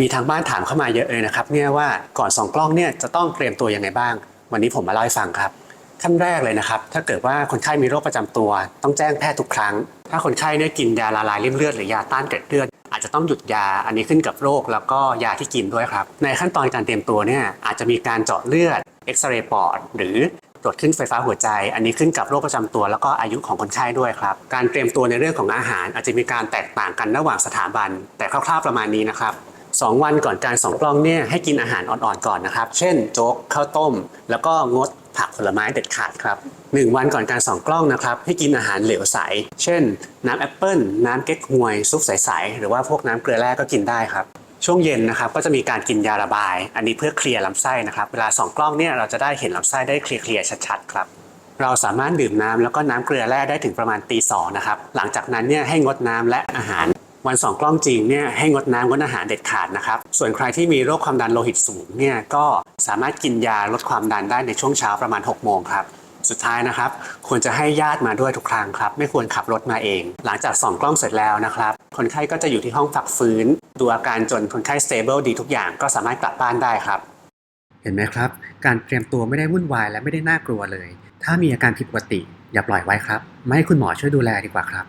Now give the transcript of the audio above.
มีทางบ้านถามเข้ามาเยอะเลยนะครับเนี่ยว่าก่อนส่องกล้องเนี่ยจะต้องเตรียมตัวยังไงบ้าง วันนี้ผมมาเล่าให้ฟังครับขั้นแรกเลยนะครับ ถ้าเกิดว่าคนไข้มีโรคประจำตัว ต้องแจ้งแพทย์ทุกครั้ง ถ้าคนไข้เนี่ยกินยาละลายริ่มเลือดหรือยาต้านเกล็ดเลือดอาจจะต้องหยุดยาอันนี้ขึ้นกับโรคแล้วก็ยาที่กินด้วยครับ ในขั้นตอนการเตรียมตัวเนี่ยอาจจะมีการเจาะเลือดเอ็กซเรย์ปอดหรือตรวจขึ้นไฟฟ้าหัวใจ อันนี้ขึ้นกับโรคประจำตัว แล้วก็อายุของคนไข้ด้วยครับ การเตรียมตัวในเรื่องของอาหาร อาจจะมีการแตกต่างกันระหว่างสถาบัน แต่คร่าวๆประมาณนี้นะครับ สองวันก่อนการส่องกล้องเนี่ยให้กินอาหารอ่อนๆก่อนนะครับ เช่นโจ๊กข้าวต้ม แล้วก็งดผักผลไม้เด็ดขาดครับหนึ่งวันก่อนการส่องกล้องนะครับ ให้กินอาหารเหลวใส เช่น น้ำแอปเปิลน้ำเก๊กฮวย ซุปใสๆหรือว่าพวกน้ำเกลือแร่ก็กินได้ครับช่วงเย็นนะครับก็จะมีการกินยาระบาย อันนี้เพื่อเคลียร์ลำไส้นะครับ เวลาส่องกล้องเนี่ยเราจะได้เห็นลำไส้ได้เคลียร์ๆชัดๆครับเราสามารถดื่มน้ำแล้วก็น้ำเกลือแร่ได้ถึงประมาณตีสองนะครับ หลังจากนั้นเนี่ยให้งดน้ำและอาหาร วันสองกล้องจริงเนี่ยให้งดน้ำงดอาหารเด็ดขาดนะครับ ส่วนใครที่มีโรคความดันโลหิตสูงเนี่ยก็สามารถกินยาลดความดันได้ในช่วงเช้าประมาณ 6 โมงครับสุดท้ายนะครับ ควรจะให้ญาติมาด้วยทุกครั้งครับ ไม่ควรขับรถมาเอง หลังจากส่องกล้องเสร็จแล้วนะครับ คนไข้ก็จะอยู่ที่ห้องพักฟื้น ดูอาการจนคนไข้ stable ดีทุกอย่างก็สามารถกลับบ้านได้ครับ เห็นไหมครับ การเตรียมตัวไม่ได้วุ่นวายและไม่ได้น่ากลัวเลย ถ้ามีอาการผิดปกติ อย่าปล่อยไว้ครับมาให้คุณหมอช่วยดูแลดีกว่าครับ